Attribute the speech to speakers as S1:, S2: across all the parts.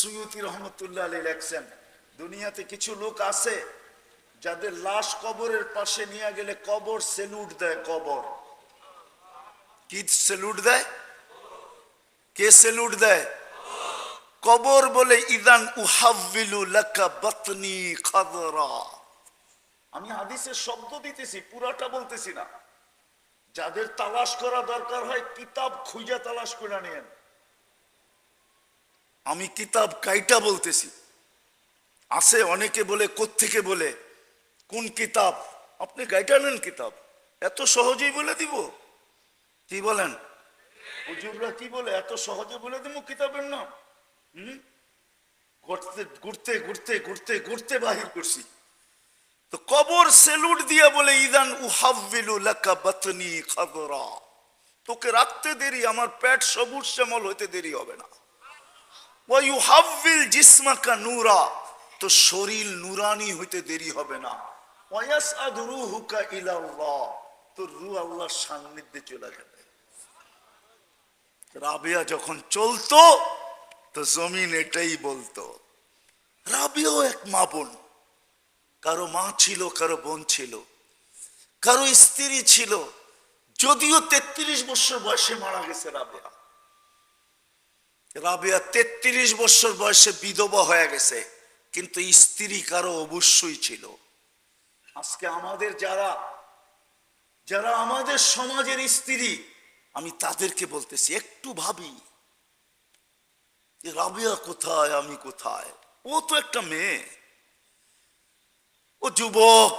S1: Suyuti রহমতুল্লাহ আলী লেখছেন, দুনিয়াতে কিছু লোক আছে যাদের লাশ কবরের পাশে নিয়ে গেলে কবর সেলুট দেয়, কবর। কি সেলুট দেয়? কে সেলুট দেয়? কবর বলে, ইদান উহাবিলু লাকা বাতনি খাদরা। আমি হাদিসের শব্দ দিতেছি, পুরাটা বলতেছি না। যাদের তালাশ করা দরকার হয়, কিতাব খুঁজে তালাশ করে নিয়েন। আমি কিতাব কাইটা বলতেছি। আছে অনেকে বলে থেকে বলে, কোন কিতাব? আপনি গাইটা নেন কিতাব। এত সহজেই বলে দিব। কি বলেন? হুজুররা কি বলে? এত সহজে বলে দিব কিতাবের নাম। হুম? ঘুরতে ঘুরতে ঘুরতে ঘুরতে ঘুরতে বাহির করছি। তো কবর সেলুট দিয়ে বলে, ইদান উহাবিলু লাকা বাতনি খাদরা। তোকে রাখতে দেরি, আমার পেট সবুজ শ্যামল হইতে দেরি হবে না। ওয়াইহাবিল তো শরীর নুরানি হইতে দেরি হবে না। সান্নিধ্যে চলে যাবে রাবিয়া যখন চলতো, তো জমিন এটাই বলতো, রাবিয়াও এক মা বোন। কারও মা ছিল, কারও বোন ছিল, কারও স্ত্রী ছিল। যদিও তেত্রিশ বছর বয়সে মারা গেছে রাবেয়া। রাবেয়া তেত্রিশ বছর বয়সে বিধবা হয়ে গেছে, কিন্তু স্ত্রী কারও অবশ্যই ছিল। আজকে আমাদের যারা যারা আমাদের সমাজের স্ত্রী, আমি তাদেরকে বলতেছি, একটু ভাবি রাবিয়া কোথায়, আমি কোথায়? ও তো একটা মেয়ে। ও যুবক,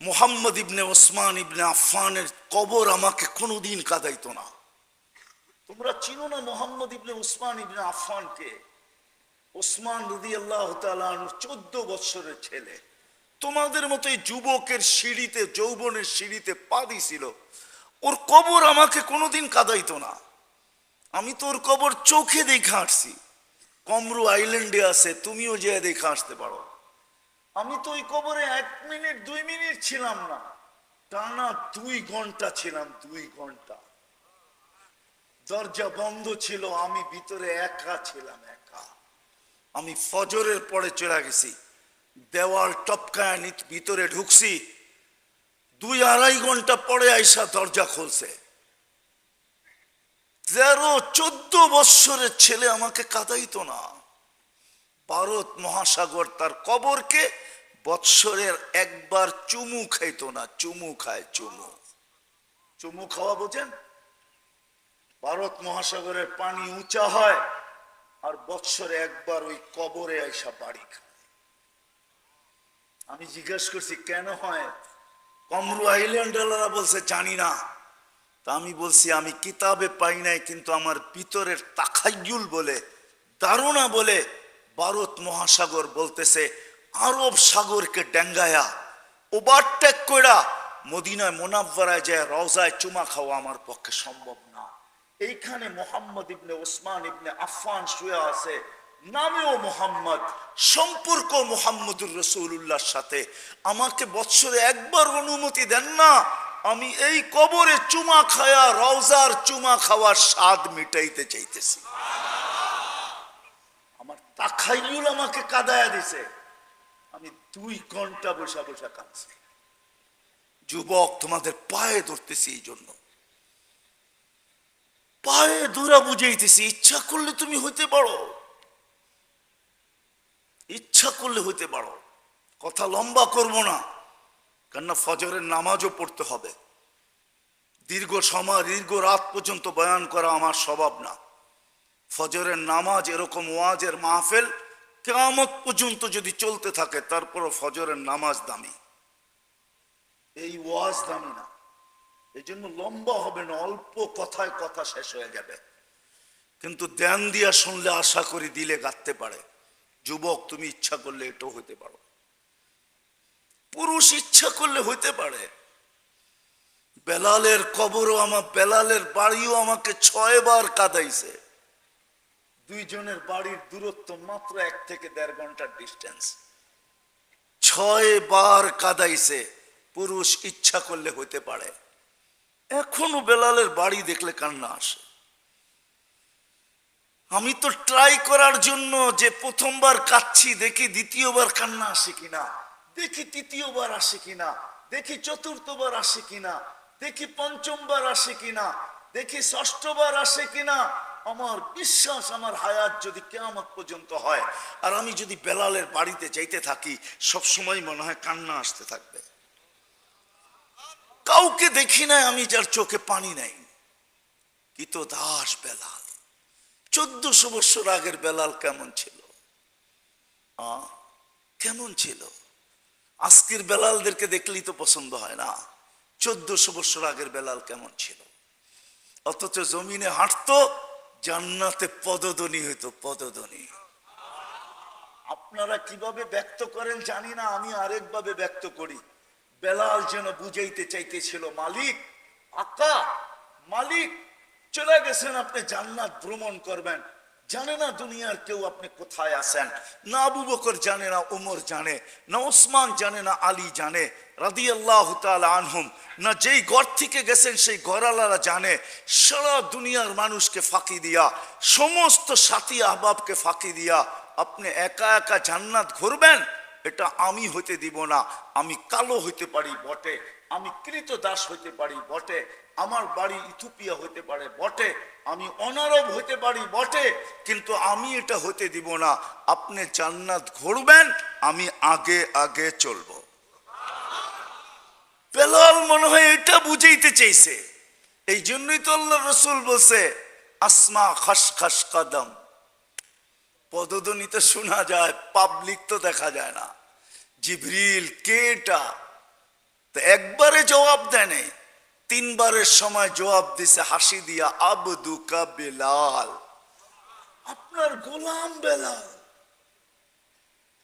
S1: মোহাম্মদ ইবনে ওসমান ইবনে আফফানের কবর আমাকে কোনোদিন কাদাইতো না। তোমরা চিনো না মোহাম্মদ ইবনে উসমান ইবনে আফফানকে? ওসমান রদি আল্লাহ চোদ্দ বৎসরের ছেলে। তোমাদের মতো এই যুবকের সিঁড়িতে, যৌবনের সিঁড়িতে পা দিছিল ওর কবর আমাকে কোনোদিন কাদাইতো না। আমি তো ওর কবর চোখে দেখে আসছি কমরু আইল্যান্ডে আছে, তুমিও যে দেখে আসতে পারো। আমি তো ওই কবরে এক মিনিট, দুই মিনিট ছিলাম না। টানা দুই ঘণ্টা ছিলাম, দুই ঘণ্টা। দরজা বন্ধ ছিল, আমি ভিতরে একা ছিলাম, একা। আমি ফজরের পরে চলে গেছি। দেওয়াল টপকায় ভিতরে ঢুকছি। দুই আড়াই ঘণ্টা পরে আইসা দরজা খুলছে। তেরো, চোদ্দ বৎসরের ছেলে আমাকে কাদাইতো না। ভারত মহাসাগর তার কবরকে বৎসরের একবার চুমু খাইতো না, চুমু খায়, চুমু। চুমু খাওয়া বোঝেন? ভারত মহাসাগরের পানি উঁচা হয় আর বৎসরে একবার ওই কবরে আইসা বাড়ি আমি জিজ্ঞেস করছি, কেন হয়? কমরু আইল্যান্ডাররা বলছে, জানি না। তা আমি বলছি, আমি কিতাবে পাই নাই, কিন্তু আমার ভিতরের তাখাইয়ুল বলে দারুণা বলে ভারত মহাসাগর বলতেছে, আরব সাগরকে ডেঙ্গায়া, ওভারটেক কইরা মদিনায় মোনাব্বরায় যায়, রওজায় চুমা খাওয়া আমার পক্ষে সম্ভব এইখানে মোহাম্মদ ইবনে ওসমান ইবনে আফফান শুয়ে আছে। নামেও মোহাম্মদ, সম্পর্ক মোহাম্মদুর রসুল্লাহর সাথে। আমাকে বৎসরে একবার অনুমতি দেন না, আমি এই কবরে চুমা খায়া, রওজার চুমা খাওয়ার স্বাদ মিটাইতে চাইতেছি। আমার তাখাইয়ুল আমাকে কাদায়া দিছে। আমি দুই ঘণ্টা বসা বসা কাঁদছি। যুবক, তোমাদের পায়ে ধরতেছি এই জন্য পায়ে দূরা বুঝাইতেছি, ইচ্ছা করলে তুমি হইতে পারো। ইচ্ছা করলে হইতে পারো। কথা লম্বা করব না, কেননা ফজরের নামাজও পড়তে হবে। দীর্ঘ সময়, দীর্ঘ রাত পর্যন্ত বয়ান করা আমার স্বভাব না। ফজরের নামাজ এরকম ওয়াজের মাহফেল কেয়ামত পর্যন্ত যদি চলতে থাকে, তারপরও ফজরের নামাজ দামি। এই ওয়াজ দামি না। এই জন্য লম্বা হবে না, অল্প কথায় কথা শেষ হয়ে যাবে। কিন্তু ধ্যান দিয়া শুনলে আশা করি দিলে গাঁথতে পারে। যুবক, তুমি ইচ্ছা করলে এটাও হতে পারো। পুরুষ ইচ্ছা করলে হইতে পারে। বেলালের কবরও আমার, বেলালের বাড়িও আমাকে ছয় বার কাদাইছে। দুইজনের বাড়ির দূরত্ব মাত্র এক থেকে দেড় ঘণ্টার ডিস্টেন্স ছয় বার কাদাইছে, পুরুষ ইচ্ছা করলে হইতে পারে। এখনও বেলালের বাড়ি দেখলে কান্না আসে। আমি তো ট্রাই করার জন্য যে প্রথমবার কাচ্ছি দেখি দ্বিতীয়বার কান্না আসে কিনা, দেখি তৃতীয়বার আসে কিনা, দেখি চতুর্থবার আসে কিনা, দেখি পঞ্চমবার আসে কিনা, দেখি ষষ্ঠবার আসে কিনা। আমার বিশ্বাস, আমার হায়াত যদি কেয়ামত পর্যন্ত হয়, আর আমি যদি বেলালের বাড়িতে যাইতে থাকি সব সময় মনে হয় কান্না আসতে থাকবে। কাউকে দেখি না আমি যার চোখে পানি নাই। কি তো দাস বেলাল। চোদ্দশো বছর আগের বেলাল কেমন ছিল? কেমন ছিল? আজকের বেলালদেরকে দেখলেই তো পছন্দ হয় না। চোদ্দশো বছর আগের বেলাল কেমন ছিল? অথচ জমিনে হাঁটতো, জান্নাতে পদধ্বনি হইতো, পদধ্বনি। আপনারা কীভাবে ব্যক্ত করেন জানি না, আমি আরেকভাবে ব্যক্ত করি। বেলাল যেন বুঝাইতে চাইতেছিল, মালিক, আকা, মালিক, চলে গেছেন আপনি জান্নাত ভ্রমণ করবেন। জানে না দুনিয়ার কেউ আপনি কোথায় আছেন। না আবু বকর জানে, না উমর জানে, না ওসমান জানে, না আলী জানে রাদি আল্লাহ আনহুম, না যেই ঘর থেকে গেছেন সেই ঘরালারা জানে, সারা দুনিয়ার মানুষকে ফাঁকি দিয়া, সমস্ত সাথী আহবাবকে ফাঁকি দিয়া আপনি একা একা জান্নাত ঘুরবেন? এটা আমি হইতে দিব না, আমি কালো হইতে পারি বটে, আমি কৃত দাস হইতে পারি বটে, আমার বাড়ি ইথুপিয়া হইতে পারে বটে, আমি অনারব হইতে পারি বটে, কিন্তু আমি এটা হইতে দিব না। আপনি জান্নাত ঘুরবেন, আমি আগে আগে চলবো। বেলাল মনে হয় এটা বুঝাইতে চাইছে। এই জন্যই তো আল্লাহ রসুল বলছে, আসমা খাস খাস কাদম। পদধ্বনিতে শোনা যায় পাবলিক তো দেখা যায় না। জিবরিল কেটা তো একবারে জবাব দেয় নাই। তিনবারের সময় জবাব দিছে হাসি দিয়া, আবদুকা বেলাল। আপনার গোলাম বেলাল।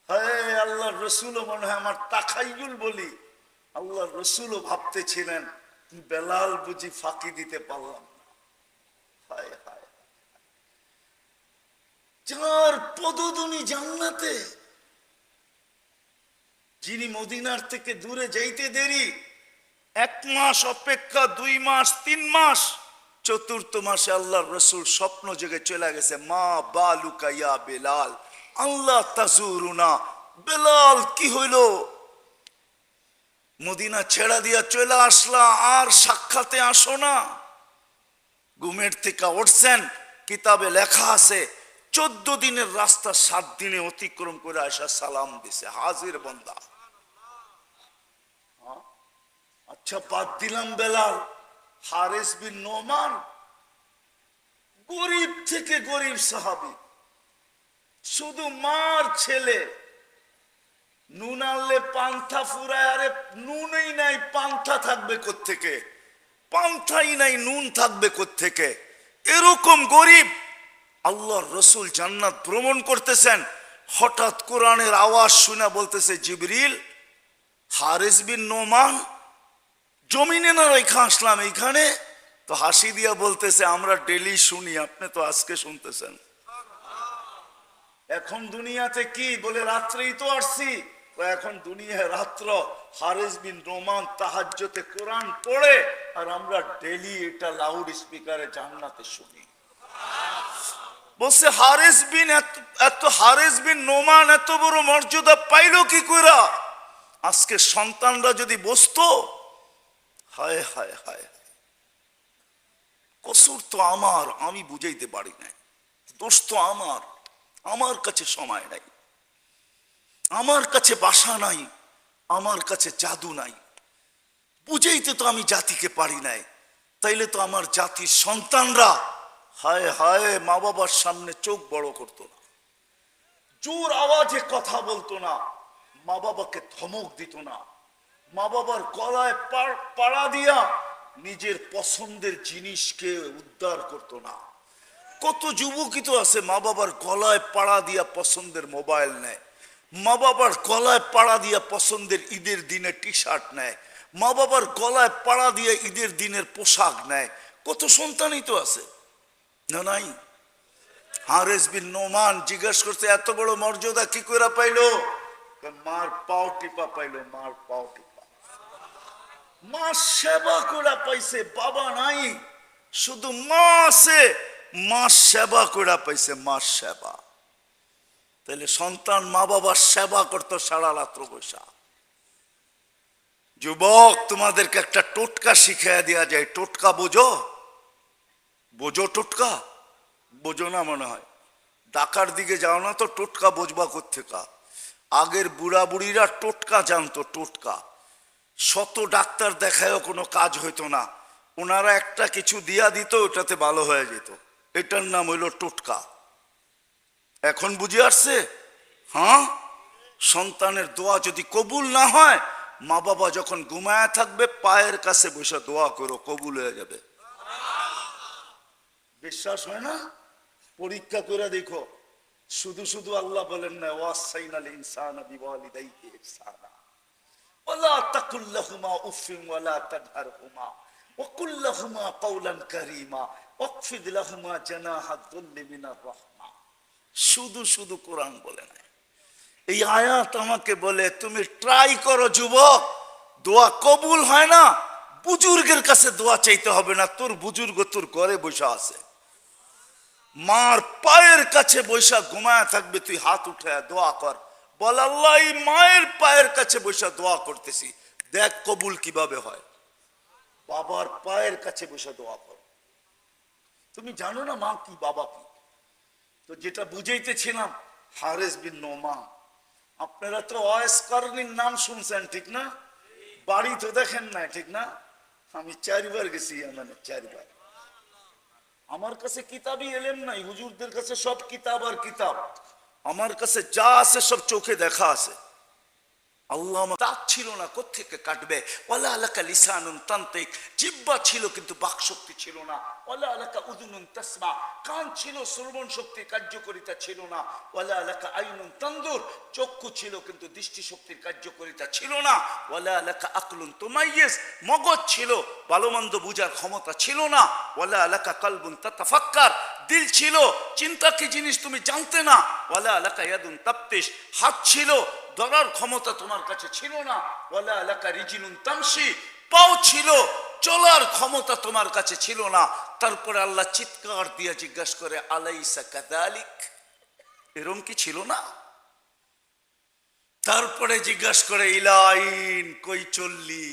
S1: হ্যাঁ আল্লাহ রসুলও মনে হয় আমার তাকাইগুল বলি। আল্লাহ রসুলও ভাবতেছিলেন, বেলাল বুঝি ফাঁকি দিতে পারলাম হায় যার পদধ্বনি জান্নাতে। যিনি মদিনার থেকে দূরে যাইতে দেরি, এক মাস অপেক্ষা, দুই মাস, তিন মাস, চতুর্থ মাসে আল্লাহর রসুল স্বপ্ন জেগে চলে গেছে, মা বালুকাইয়া বেলাল, আল্লাহ তাজুরুনা, বেলাল কি হইল? মদিনা ছেড়া দিয়া চলে আসলা, আর সাক্ষাতে আসো না। ঘুমের থেকে উঠছেন, কিতাবে লেখা আছে চোদ্দ দিনের রাস্তা সাত দিনে অতিক্রম করে আসা সালাম দিছে, হাজির বন্দা। হ্যাঁ? আচ্ছা বাদ দিলাম বেলাল, হারেস বিন নোমান, গরিব থেকে গরিব সাহাবি। শুধু মার ছেলে, নুন আনলে পান্থা ফুরায়, আরে নুনই নাই, পান্থা থাকবে থেকে পান্থাই নাই, নুন থাকবে থেকে এরকম গরিব আল্লাহর রসুল জান্নাত ভ্রমণ করতেছেন। হঠাৎ কোরআনের আওয়াজ শুনে বলতেছে, জিবরিল, হারিস বিন নোমান, জমিনে না রেখা আসলাম এইখানে? তো হাসি দিয়া বলতেছে, আমরা ডেলি শুনি, আপনি তো আজকে শুনতেছেন। এখন দুনিয়াতে কি বলে, রাত্রেই তো আসছি। এখন দুনিয়ায় রাত্র, হারিস বিন রোমান তাহাজ্জতে কোরআন পড়ে, আর আমরা ডেলি এটা লাউড স্পিকারে জান্নাতে শুনি। বলছে, হারিস বিন এত- এত হারিস বিন নোমান এত বড় মর্যাদা পাইলো কি কইরা? আজকে সন্তানরা যদি বসতো, হায় হায় হায়। কসুর তো আমার, আমি বুঝাইতে পারি নাই। দোষ তো আমার আমার কাছে সময় নাই। আমার কাছে বাসা নাই, আমার কাছে জাদু নাই। বুঝাইতে তো আমি জাতিকে পারি নাই, তাইলে তো আমার জাতির সন্তানরা হায় হায় মা বাবার সামনে চোখ বড় করতো না। জোর আওয়াজে কথা বলতো না। মা বাবাকে ধমক দিত না। মা বাবার গলায় পাড়- দিয়া নিজের পছন্দের জিনিসকে উদ্ধার করতো না। কত যুবকই তো আছে মা বাবার গলায় পাড়া দিয়া পছন্দের মোবাইল নেয়। মা বাবার গলায় পাড়া দিয়া পছন্দের ঈদের দিনে টি শার্ট নেয়। মা বাবার গলায় পাড়া দিয়ে ঈদের দিনের পোশাক নেয়। কত সন্তানই তো আছে। না, নাই। হারেস বিন নোমান জিজ্ঞেস করতে এত বড় মর্যাদা কি করে পাইলো? মার পাও টিপা পাইলো, মার পাও টিপা। মা সেবা করে পাইছে, বাবা নাই। শুধু মা আছে মাস সেবা কইরা পাইছে মাস সেবা। তাহলে সন্তান মা বাবার সেবা করতো সারা রাত্র বৈশা। যুবক, তোমাদেরকে একটা টোটকা শিখিয়ে দেওয়া যায়। টোটকা বোঝো? বোঝো টোটকা, বোঝো না মনে হয়। ডাকার দিকে যাও না তো টোটকা বোঝবা কোথেকা আগের বুড়া বুড়িরা টোটকা জানতো, টোটকা। শত ডাক্তার দেখায়ও কোনো কাজ হইতো না। ওনারা একটা কিছু দিয়া দিত, ওটাতে ভালো হয়ে যেত। এটার নাম হইল টোটকা। এখন বুঝে আসছে? হ্যাঁ? সন্তানের দোয়া যদি কবুল না হয়, মা বাবা যখন ঘুমায় থাকবে, পায়ের কাছে বসে দোয়া করো, কবুল হয়ে যাবে। বিশ্বাস হয় না? পরীক্ষা করে দেখো। শুধু শুধু আল্লাহ বলেন না, ওয়াসাইনাল ইনসানা বিওয়ালিদাইহি ইহসানা। ওয়ালা ওয়ালা শুধু শুধু কোরআন বলে না এই আয়াত আমাকে বলে, তুমি ট্রাই করো যুবক, দোয়া কবুল হয় না, বুজুর্গের কাছে দোয়া চাইতে হবে না, তোর বুজুর্গ তোর ঘরে বসে আছে। মার পায়ের কাছে বৈশা ঘুমায় থাকবে, তুই হাত উঠে দোয়া কর। বল, আল্লাহ মায়ের পায়ের কাছে বৈশা দোয়া করতেছি। দেখ কবুল কীভাবে হয়। বাবার পায়ের কাছে বসে দোয়া কর। তুমি জানো না মা কি, বাবা কি? তো যেটা বুঝাইতেছিলাম, হারেস বিন নোমা আপনারা তো ওয়েস করনির নাম শুনছেন, ঠিক না? বাড়ি তো দেখেন না ঠিক না? আমি চারবার গেছি মানে চারবার। আমার কাছে কিতাবই এলেন নাই, হুজুরদের কাছে সব কিতাব আর কিতাব। আমার কাছে যা আছে সব চোখে দেখা আছে। আল্লাহ দাঁত ছিল না, কোত্থেকে কাটবে? ওলা আলাকা লিসানুন তান্ত্রিক জিব্বা ছিল কিন্তু বাক শক্তি ছিল না। ওলা আলাকা উদুনুন তাসমা। কান ছিল, শ্রবণ শক্তি, কার্যকরিতা ছিল না। ওলা আলাকা আইনুন তন্দুর। চক্ষু ছিল কিন্তু দৃষ্টি শক্তির কার্যকরিতা ছিল না। ওলা আলাকা আকলুন তোমাইয়েস। মগজ ছিল ভালো মন্দ বুঝার ক্ষমতা ছিল না। ওলা আলাকা কালবুন তাতাফাক্কার। দিল ছিল, চিন্তা কি জিনিস তুমি জানতে না? ওলা আলাকা ইয়াদুন তাপ্তিস হাত ছিল ধরার ক্ষমতা তোমার কাছে ছিল না। ওয়ালা এলাকা রিজিনুন তামসি পাও ছিল, চলার ক্ষমতা তোমার কাছে ছিল না। তারপরে আল্লাহ চিৎকার দিয়ে জিজ্ঞাসা করে, আলাইসা কাদালিক? এরম কি ছিল না? তারপরে জিজ্ঞাসা করে, ইলাইন, কই চললি?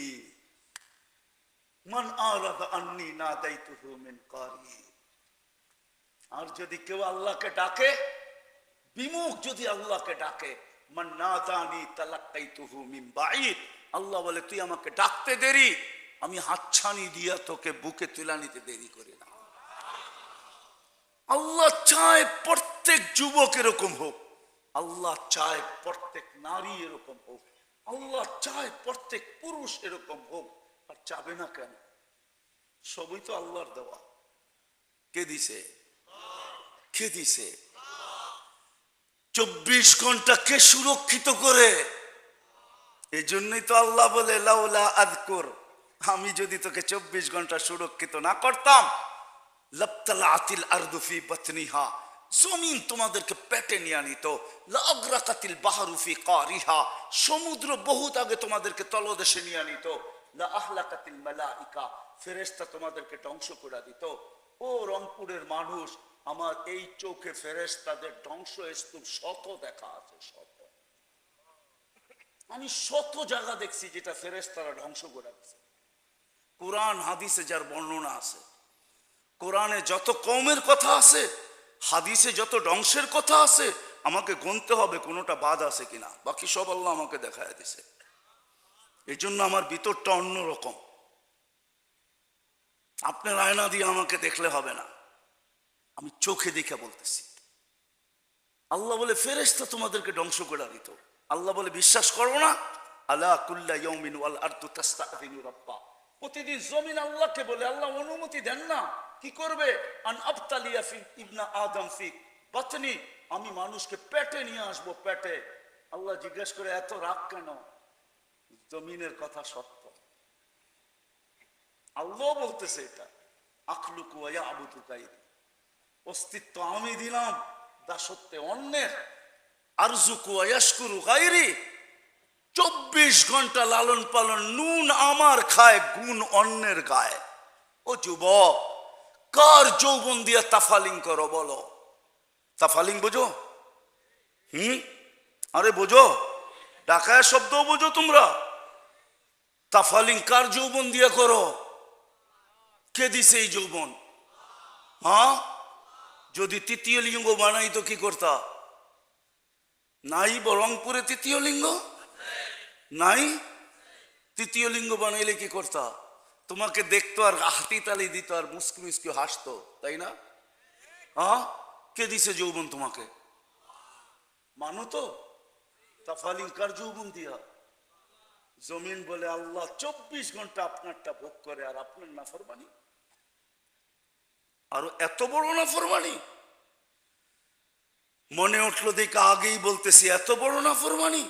S1: মান আরাদা আন্নি না দায়িত্ব মিন কারি। আর যদি কেউ আল্লাহকে ডাকে, বিমুখ যদি আল্লাহকে ডাকে আল্লাহ বলে, তুই আমাকে ডাকতে দেরি, আমি হাতছানি দিয়া তোকে বুকে তুলা নিতে দেরি করি না। আল্লাহ চায় প্রত্যেক যুবক এরকম হোক, আল্লাহ চায় প্রত্যেক নারী এরকম হোক, আল্লাহ চায় প্রত্যেক পুরুষ এরকম হোক, আর চাবে না কেন? সবই তো আল্লাহর দেওয়া। কে দিছে? কে দিছে? চব্বিশ ঘণ্টা কে সুরক্ষিত করে। এই জন্যই তো আল্লাহ বলে, লাউলা আদকুর আমি যদি তোকে চব্বিশ ঘণ্টা সুরক্ষিত না করতাম লপ্তালা আতিল আরদুফি জমিন তোমাদেরকে পেটে নিয়ে আনিত, লাগ্রাকাতিল বাহারুফি কারিহা, সমুদ্র বহুত আগে তোমাদেরকে তলদেশে নিয়ে আনিত লা আহলাকাতিল মালাইকা, ফেরেশতা তোমাদেরকে ধ্বংস করে দিত। ও রংপুরের মানুষ আমার এই চোখে ফেরেশতাদের ধ্বংস স্তূপ শত দেখা আছে, শত। আমি শত জায়গা দেখছি যেটা ফেরেস তারা ধ্বংস করে দিছে কোরআন, হাদিসে যার বর্ণনা আছে, কোরআনে যত কমের কথা আছে, হাদিসে যত ধ্বংসের কথা আছে, আমাকে গুনতে হবে কোনোটা বাদ আছে কিনা। বাকি সব আল্লাহ আমাকে দেখায় দিছে এই জন্য আমার ভিতরটা অন্যরকম। আপনার আয়না দিয়ে আমাকে দেখলে হবে না। আমি চোখে দেখে বলতেছি। আল্লাহ বলে, ফেরেশতা তোমাদেরকে ধ্বংস করে দিত। আল্লাহ বলে, বিশ্বাস করো না। আল্লাহ কুল্লা ইয়মিন ওয়াল আরদু তাস্তাযিনু রাব্বা। প্রতিদিন জমিন আল্লাহকে বলে, আল্লাহ অনুমতি দেন না। কি করবে? আন আবতালিয়া ফি ইবনা আদম ফি। বাতনি, আমি মানুষকে পেটে নিয়ে আসব, পেটে। আল্লাহ জিজ্ঞেস করে, এত রাগ কেন? জমিনের কথা সত্য। আল্লাহ বলতেছে এটা। আখলুকু ওয়া আবুদু গাইরি অস্তিত্ব আমি দিলাম দাসত্বে অন্যের। আরজুকু আয়াসকুরু গাইরি চব্বিশ ঘণ্টা লালন পালন নুন আমার খায়, গুণ অন্যের গায়ে। ও যুবক, কার যৌবন দিয়ে তাফালিং করো বলো? তাফালিং বোঝো? হুম? আরে বোঝো? ডাকায় শব্দ বোঝো তোমরা। তাফালিং কার যৌবন দিয়ে করো? কে দিছে এই যৌবন? হ্যাঁ? যদি তৃতীয় লিঙ্গ বানাই তো কি করতা? নাই বরংপুরে তৃতীয় লিঙ্গ? নাই? তৃতীয় লিঙ্গ বানাইলে কি করতা? তোমাকে দেখতো আর হাতি তালি দিত আর মুসকি মুসকি হাসতো, তাই না? হ্যাঁ? কে দিছে যৌবন তোমাকে? মানো তো? তাফালিং কার যৌবন দিয়া। জমিন বলে আল্লাহ চব্বিশ ঘণ্টা আপনারটা ভোগ করে আর আপনার নাফরমানি। আরও এত বড় না নাফরমানি মনে উঠল দেখে আগেই বলতেছি, এত বড় না নাফরমানি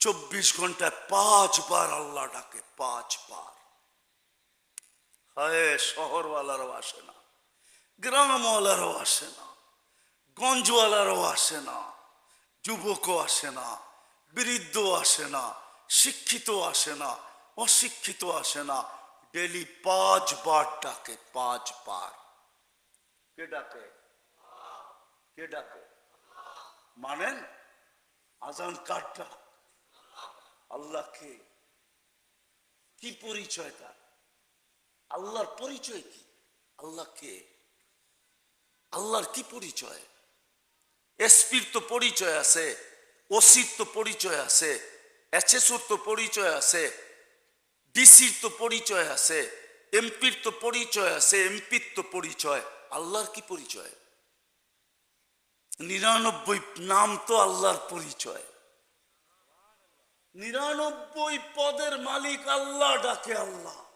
S1: চব্বিশ ঘন্টায় পাঁচবার আল্লাহ ডাকে, পাঁচবার। হায়, শহরওয়ালারও আসে না, গ্রামওয়ালারও আসে না, গঞ্জওয়ালারও আসে না, যুবকও আসে না বৃদ্ধ আসে না শিক্ষিত আসে না অশিক্ষিত আসে না ডেলি পাঁচবার ডাকে, পাঁচবার। কে ডাকে? কে ডাকে? মানেন? আজান কার আল্লাহকে কি? পরিচয় তার? আল্লাহর পরিচয় কি? আল্লাহকে আল্লাহর কি পরিচয়? এসপির তো পরিচয় আছে, ওসির তো পরিচয় আছে এচএসওর তো পরিচয় আছে। ডিসির তো পরিচয় আছে এমপির তো পরিচয় আছে এমপির তো পরিচয়। আল্লাহর কি পরিচয়? নিরানব্বই নাম তো আল্লাহর পরিচয়। নিরানব্বই পদের মালিক আল্লাহ, ডাকে আল্লাহ।